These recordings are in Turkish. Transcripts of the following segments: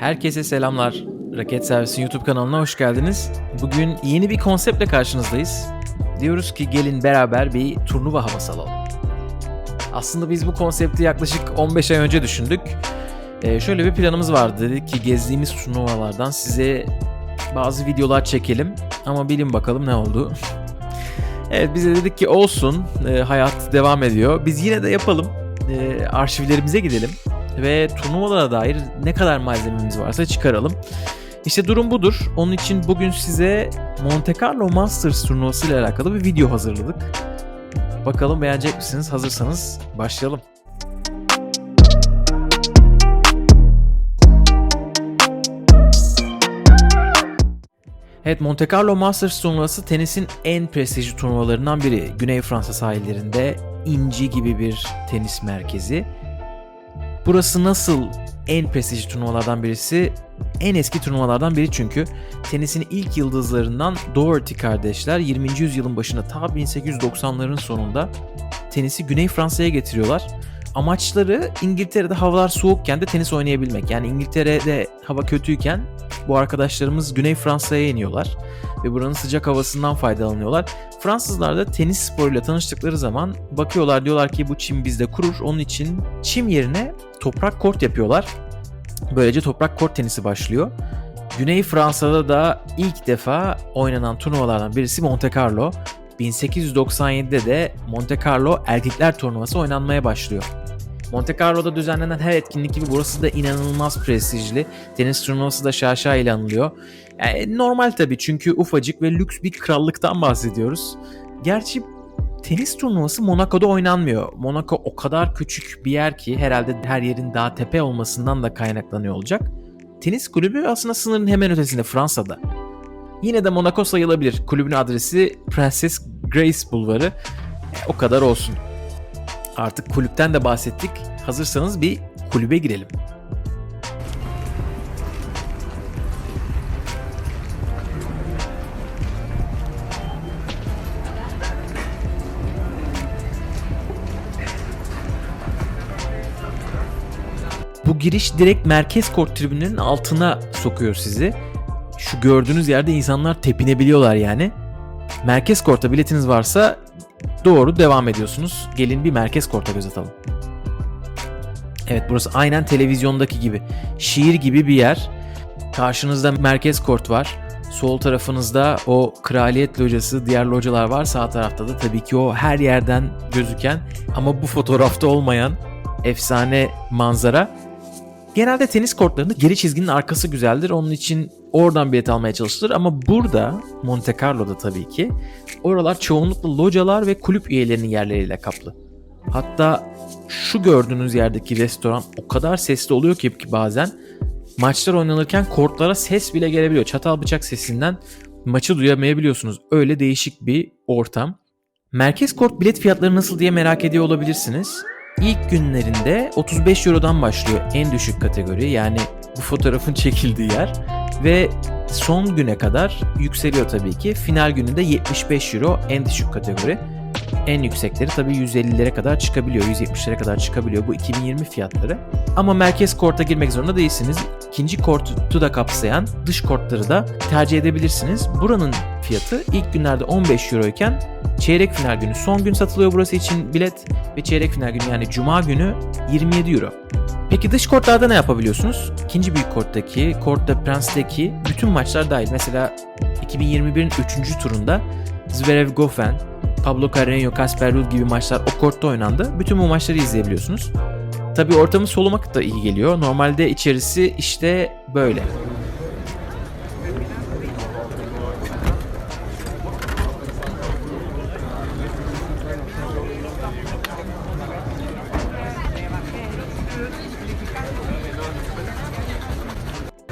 Herkese selamlar. Raket Servis'in YouTube kanalına hoş geldiniz. Bugün yeni bir konseptle karşınızdayız. Diyoruz ki gelin beraber bir turnuva havası alalım. Aslında biz bu konsepti yaklaşık 15 ay önce düşündük. Ee, şöyle bir planımız vardı. Dedik ki gezdiğimiz turnuvalardan size bazı videolar çekelim. Ama bilin bakalım ne oldu. evet bize dedik ki olsun. Ee, hayat devam ediyor. Biz yine de yapalım. Ee, arşivlerimize gidelim ve turnuvalara dair ne kadar malzememiz varsa çıkaralım. İşte durum budur. Onun için bugün size Monte Carlo Masters turnuvası ile alakalı bir video hazırladık. Bakalım beğenecek misiniz? Hazırsanız başlayalım. Evet Monte Carlo Masters turnuvası tenisin en prestijli turnuvalarından biri. Güney Fransa sahillerinde inci gibi bir tenis merkezi. Burası nasıl en prestijli turnuvalardan birisi? En eski turnuvalardan biri çünkü tenisin ilk yıldızlarından Doherty kardeşler 20. yüzyılın başında ta 1890'ların sonunda tenisi Güney Fransa'ya getiriyorlar. Amaçları İngiltere'de havalar soğukken de tenis oynayabilmek. Yani İngiltere'de hava kötüyken bu arkadaşlarımız Güney Fransa'ya iniyorlar ve buranın sıcak havasından faydalanıyorlar. Fransızlar da tenis sporuyla tanıştıkları zaman bakıyorlar diyorlar ki bu çim bizde kurur. Onun için çim yerine toprak kort yapıyorlar. Böylece toprak kort tenisi başlıyor. Güney Fransa'da da ilk defa oynanan turnuvalardan birisi Monte Carlo. 1897'de de Monte Carlo erkekler turnuvası oynanmaya başlıyor. Monte Carlo'da düzenlenen her etkinlik gibi burası da inanılmaz prestijli. Tenis turnuvası da şaşa ile anılıyor. Yani normal tabii çünkü ufacık ve lüks bir krallıktan bahsediyoruz. Gerçi tenis turnuvası Monaco'da oynanmıyor. Monaco o kadar küçük bir yer ki herhalde her yerin daha tepe olmasından da kaynaklanıyor olacak. Tenis kulübü aslında sınırın hemen ötesinde Fransa'da. Yine de Monaco sayılabilir. Kulübün adresi Princess Grace Bulvarı. O kadar olsun. Artık kulüpten de bahsettik. Hazırsanız bir kulübe girelim. Bu giriş direkt merkez kort tribünlerinin altına sokuyor sizi. Şu gördüğünüz yerde insanlar tepinebiliyorlar yani. Merkez korta biletiniz varsa doğru devam ediyorsunuz. Gelin bir merkez korta göz atalım. Evet burası aynen televizyondaki gibi. Şiir gibi bir yer. Karşınızda merkez kort var. Sol tarafınızda o kraliyet locası, diğer localar var. Sağ tarafta da tabii ki o her yerden gözüken ama bu fotoğrafta olmayan efsane manzara. Genelde tenis kortlarında geri çizginin arkası güzeldir. Onun için oradan bilet almaya çalışılır ama burada Monte Carlo'da tabii ki oralar çoğunlukla localar ve kulüp üyelerinin yerleriyle kaplı. Hatta şu gördüğünüz yerdeki restoran o kadar sesli oluyor ki bazen maçlar oynanırken kortlara ses bile gelebiliyor. Çatal bıçak sesinden maçı duyamayabiliyorsunuz. Öyle değişik bir ortam. Merkez kort bilet fiyatları nasıl diye merak ediyor olabilirsiniz. İlk günlerinde 35 Euro'dan başlıyor en düşük kategori yani bu fotoğrafın çekildiği yer ve son güne kadar yükseliyor tabii ki. Final gününde 75 Euro en düşük kategori. En yüksekleri tabii 150'lere kadar çıkabiliyor, 170'lere kadar çıkabiliyor. Bu 2020 fiyatları. Ama merkez korta girmek zorunda değilsiniz. İkinci kortu da kapsayan dış kortları da tercih edebilirsiniz. Buranın fiyatı ilk günlerde 15 Euro iken çeyrek final günü son gün satılıyor burası için bilet ve çeyrek final günü yani cuma günü 27 Euro. Peki dış kortlarda ne yapabiliyorsunuz? İkinci büyük korttaki, Court de Prince'deki bütün maçlar dahil. Mesela 2021'in 3. turunda Zverev Goffin, Pablo Carreño, Casper Ruud gibi maçlar o kortta oynandı. Bütün bu maçları izleyebiliyorsunuz. Tabi ortamı solumak da iyi geliyor. Normalde içerisi işte böyle.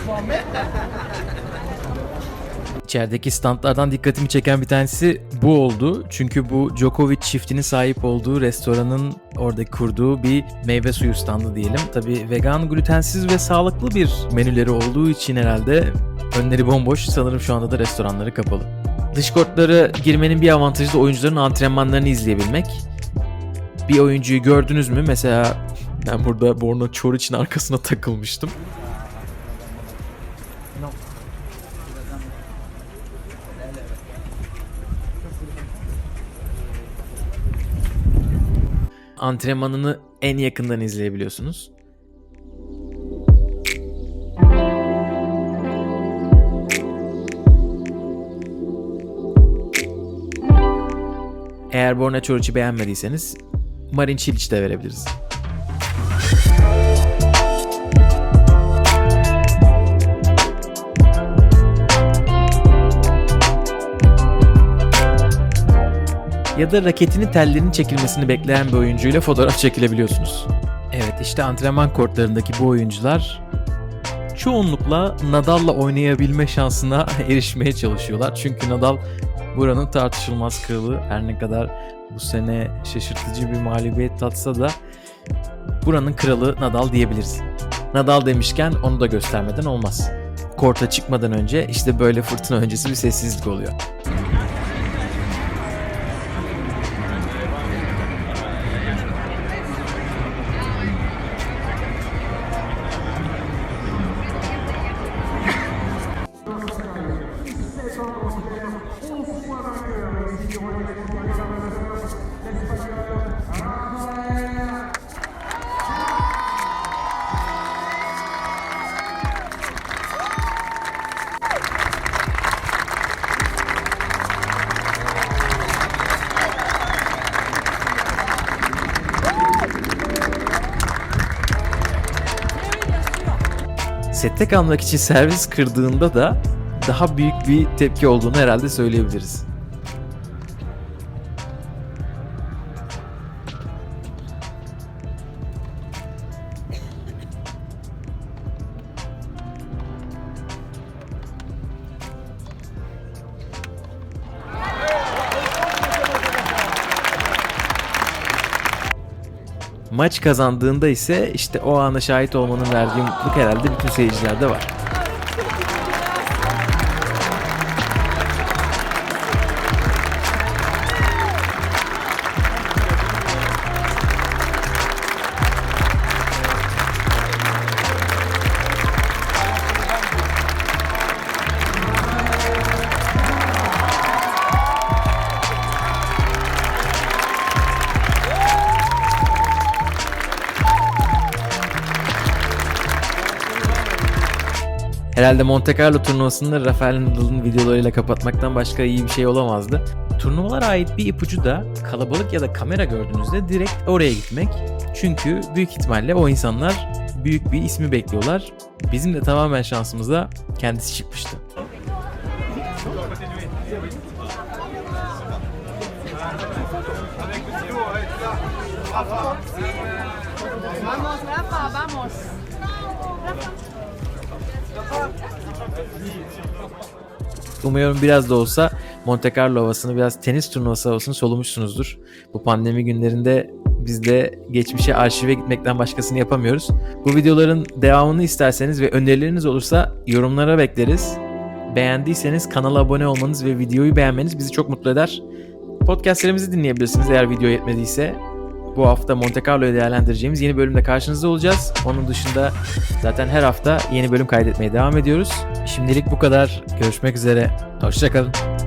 İçerideki standlardan dikkatimi çeken bir tanesi bu oldu. Çünkü bu Djokovic çiftinin sahip olduğu restoranın oradaki kurduğu bir meyve suyu standı diyelim. Tabi vegan, glutensiz ve sağlıklı bir menüleri olduğu için herhalde önleri bomboş. Sanırım şu anda da restoranları kapalı. Dış kortlara girmenin bir avantajı da oyuncuların antrenmanlarını izleyebilmek. Bir oyuncuyu gördünüz mü? Mesela ben burada Borna Çoriç'in arkasına takılmıştım. Antrenmanını en yakından izleyebiliyorsunuz. Eğer Borna Çoriç'i beğenmediyseniz Marin Çiliç de verebiliriz. Ya da raketinin tellerinin çekilmesini bekleyen bir oyuncuyla fotoğraf çekilebiliyorsunuz. Evet işte antrenman kortlarındaki bu oyuncular çoğunlukla Nadal'la oynayabilme şansına erişmeye çalışıyorlar. Çünkü Nadal buranın tartışılmaz kralı. Her ne kadar bu sene şaşırtıcı bir mağlubiyet tatsa da buranın kralı Nadal diyebiliriz. Nadal demişken onu da göstermeden olmaz. Korta çıkmadan önce işte böyle fırtına öncesi bir sessizlik oluyor. Sette kalmak için servis kırdığında da daha büyük bir tepki olduğunu herhalde söyleyebiliriz. Maç kazandığında ise işte o ana şahit olmanın verdiği mutluluk herhalde bütün seyircilerde var. Herhalde Monte Carlo turnuvasını Rafael Nadal'ın videolarıyla kapatmaktan başka iyi bir şey olamazdı. Turnuvalara ait bir ipucu da kalabalık ya da kamera gördüğünüzde direkt oraya gitmek. Çünkü büyük ihtimalle o insanlar büyük bir ismi bekliyorlar. Bizim de tamamen şansımıza kendisi çıkmıştı. Umuyorum biraz da olsa Monte Carlo havasını, biraz tenis turnuvası havasını solumuşsunuzdur. Bu pandemi günlerinde biz de geçmişe arşive gitmekten başkasını yapamıyoruz. Bu videoların devamını isterseniz ve önerileriniz olursa yorumlara bekleriz. Beğendiyseniz kanala abone olmanız ve videoyu beğenmeniz bizi çok mutlu eder. Podcastlerimizi dinleyebilirsiniz eğer video yetmediyse. Bu hafta Monte Carlo'yu değerlendireceğimiz yeni bölümde karşınızda olacağız. Onun dışında zaten her hafta yeni bölüm kaydetmeye devam ediyoruz. Şimdilik bu kadar. Görüşmek üzere. Hoşçakalın.